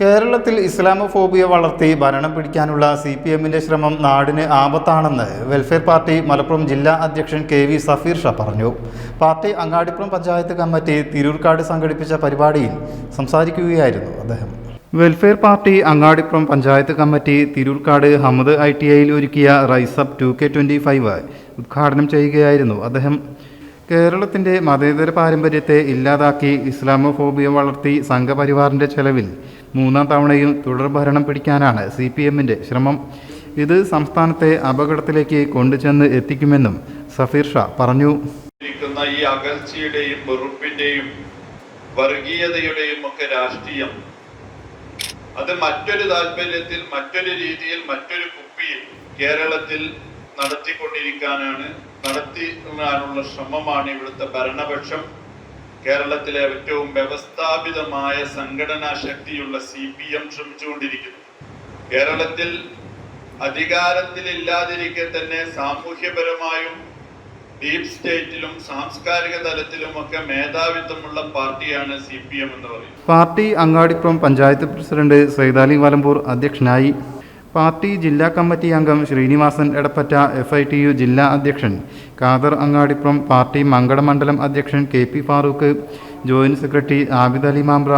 കേരളത്തിൽ ഇസ്ലാമോഫോബിയ വളർത്തി ഭരണം പിടിക്കാനുള്ള സി പി എമ്മിന്റെ ശ്രമം നാടിന് ആപത്താണെന്ന് വെൽഫെയർ പാർട്ടി മലപ്പുറം ജില്ലാ അധ്യക്ഷൻ കെ വി സഫീർ ഷാ പറഞ്ഞു. പാർട്ടി അങ്ങാടിപ്പുറം പഞ്ചായത്ത് കമ്മിറ്റി തിരൂർക്കാട് സംഘടിപ്പിച്ച പരിപാടിയിൽ സംസാരിക്കുകയായിരുന്നു അദ്ദേഹം. Welfare party Angadipuram panchayat committee Thirurkad Hamad I T ഐയിൽ ഒരുക്കിയ rise up two K twenty five ഉദ്ഘാടനം ചെയ്യുകയായിരുന്നു അദ്ദേഹം. കേരളത്തിന്റെ മതേതര പാരമ്പര്യത്തെ ഇല്ലാതാക്കി ഇസ്ലാമോഫോബിയ വളർത്തി സംഘപരിവാറിന്റെ ചെലവിൽ മൂന്നാം തവണയും തുടർഭരണം പിടിക്കാനാണ് സി പി എമ്മിന്റെ ശ്രമം. ഇത് സംസ്ഥാനത്തെ അപകടത്തിലേക്ക് കൊണ്ടുചെന്ന് എത്തിക്കുമെന്നും സഫീർ ഷാ പറഞ്ഞു. ഈ അകൽച്ചയുടെയും വെറുപ്പിന്റെയും വർഗീയതയുടെയും ഒക്കെ രാഷ്ട്രീയം അത് മറ്റൊരു താല്പര്യത്തിൽ മറ്റൊരു രീതിയിൽ മറ്റൊരു കുപ്പിയിൽ കേരളത്തിൽ നടത്തിക്കൊണ്ടിരിക്കാനാണ് നടത്തിക്കാനുള്ള ശ്രമമാണ് ഇവിടുത്തെ ഭരണപക്ഷം. കേരളത്തിലെ ഏറ്റവും വ്യവസ്ഥാപിതമായ സംഘടനാ ശക്തിയുള്ള സി പി എം ശ്രമിച്ചുകൊണ്ടിരിക്കുന്നു. കേരളത്തിൽ അധികാരത്തിലില്ലാതിരിക്കെ തന്നെ സാമൂഹ്യപരമായും ഡീപ് സ്റ്റേറ്റിലും സാംസ്കാരിക തലത്തിലും ഒക്കെ മേധാവിത്വമുള്ള പാർട്ടിയാണ് സി പി എം എന്ന് പറയുന്നത്. പാർട്ടി അങ്ങാടിപ്പുറം പഞ്ചായത്ത് പ്രസിഡന്റ് സൈതാലി വലമ്പൂർ അധ്യക്ഷനായി പാർട്ടി ജില്ലാ കമ്മിറ്റി അംഗം Srinivasan Edappatta F I T U ജില്ലാ അധ്യക്ഷൻ ഖാദർ അങ്ങാടിപ്പുറം പാർട്ടി മംഗളമണ്ഡലം അധ്യക്ഷൻ K P Farooq joint secretary Abid Ali Mambra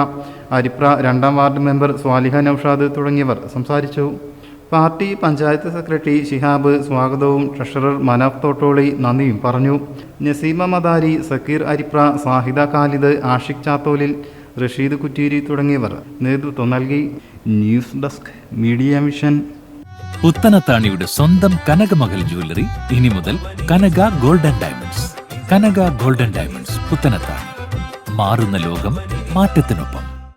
Aripra രണ്ടാം വാർഡ് മെമ്പർ സ്വാലിഹ നൌഷാദ് തുടങ്ങിയവർ സംസാരിച്ചു. പാർട്ടി പഞ്ചായത്ത് സെക്രട്ടറി ശിഹാബ് സ്വാഗതവും ട്രഷറർ മനാഫ് തോട്ടോളി നന്ദിയും പറഞ്ഞു. നസീമ മദാരി സക്കീർ അരിപ്ര സാഹിദ ഖാലിദ് ആഷിഖ് ചാത്തോലിൽ റഷീദ് കുറ്റീരി തുടങ്ങിയവർ നേതൃത്വം നൽകി. News desk media mission. പുത്തനത്താണിയുടെ സ്വന്തം കനകമകൽ ജ്വല്ലറി. ഇനി മുതൽ Kanaka golden diamonds. Kanaka golden diamonds Puthanathani. മാറുന്ന ലോകം മാറ്റത്തിനൊപ്പം.